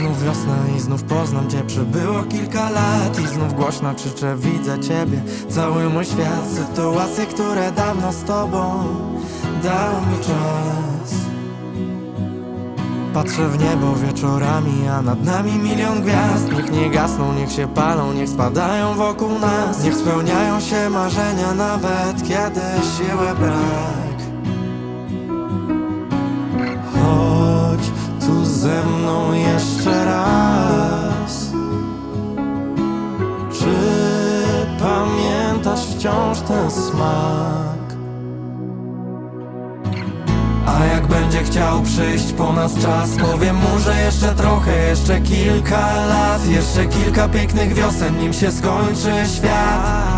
jasna i znów poznam cię. Przybyło kilka lat i znów głośno krzyczę Widzę ciebie, cały mój świat Sytuacje, które dawno z tobą Dały mi czas. Patrzę w niebo wieczorami, a nad nami milion gwiazd. Niech nie gasną, niech się palą, niech spadają wokół nas. Niech spełniają się marzenia nawet kiedy siły brak wciąż ten smak? A jak będzie chciał przyjść po nas czas Powiem mu, że jeszcze trochę, jeszcze kilka lat Jeszcze kilka pięknych wiosen, nim się skończy świat.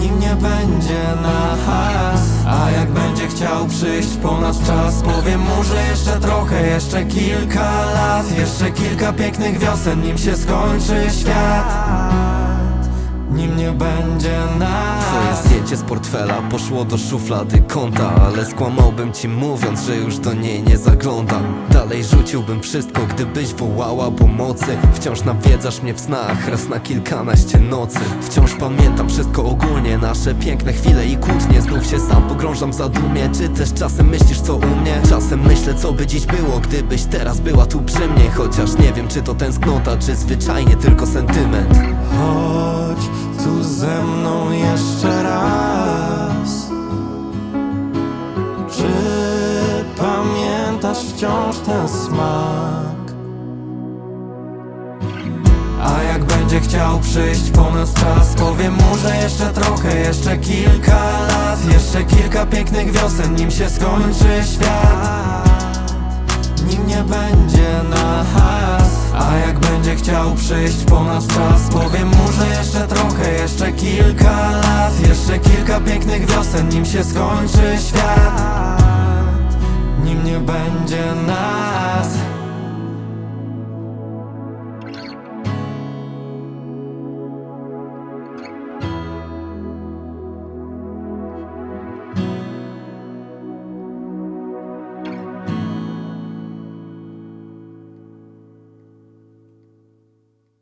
Nim nie będzie nas A jak będzie chciał przyjść po nas czas Powiem mu, że jeszcze trochę, jeszcze kilka lat Jeszcze kilka pięknych wiosen, nim się skończy świat nie będzie nas Twoje zdjęcie z portfela poszło do szuflady konta Ale skłamałbym ci mówiąc, że już do niej nie zaglądam. Dalej rzuciłbym wszystko, gdybyś wołała pomocy. Wciąż nawiedzasz mnie w snach, raz na kilkanaście nocy. Wciąż pamiętam wszystko ogólnie, nasze piękne chwile i kłótnie. Znów się sam pogrążam w zadumie, czy też czasem myślisz co u mnie? Czasem myślę co by dziś było, gdybyś teraz była tu przy mnie. Chociaż nie wiem czy to tęsknota, czy zwyczajnie tylko sentyment. Chodź tu ze mną jeszcze raz Czy pamiętasz wciąż ten smak? A jak będzie chciał przyjść po nas czas Powiem mu, że jeszcze trochę, jeszcze kilka lat Jeszcze kilka pięknych wiosen, nim się skończy świat nim nie będzie będzie chciał przyjść po nas czas. Powiem mu, że jeszcze trochę, jeszcze kilka lat Jeszcze kilka pięknych wiosen, nim się skończy świat. Nim nie będzie nas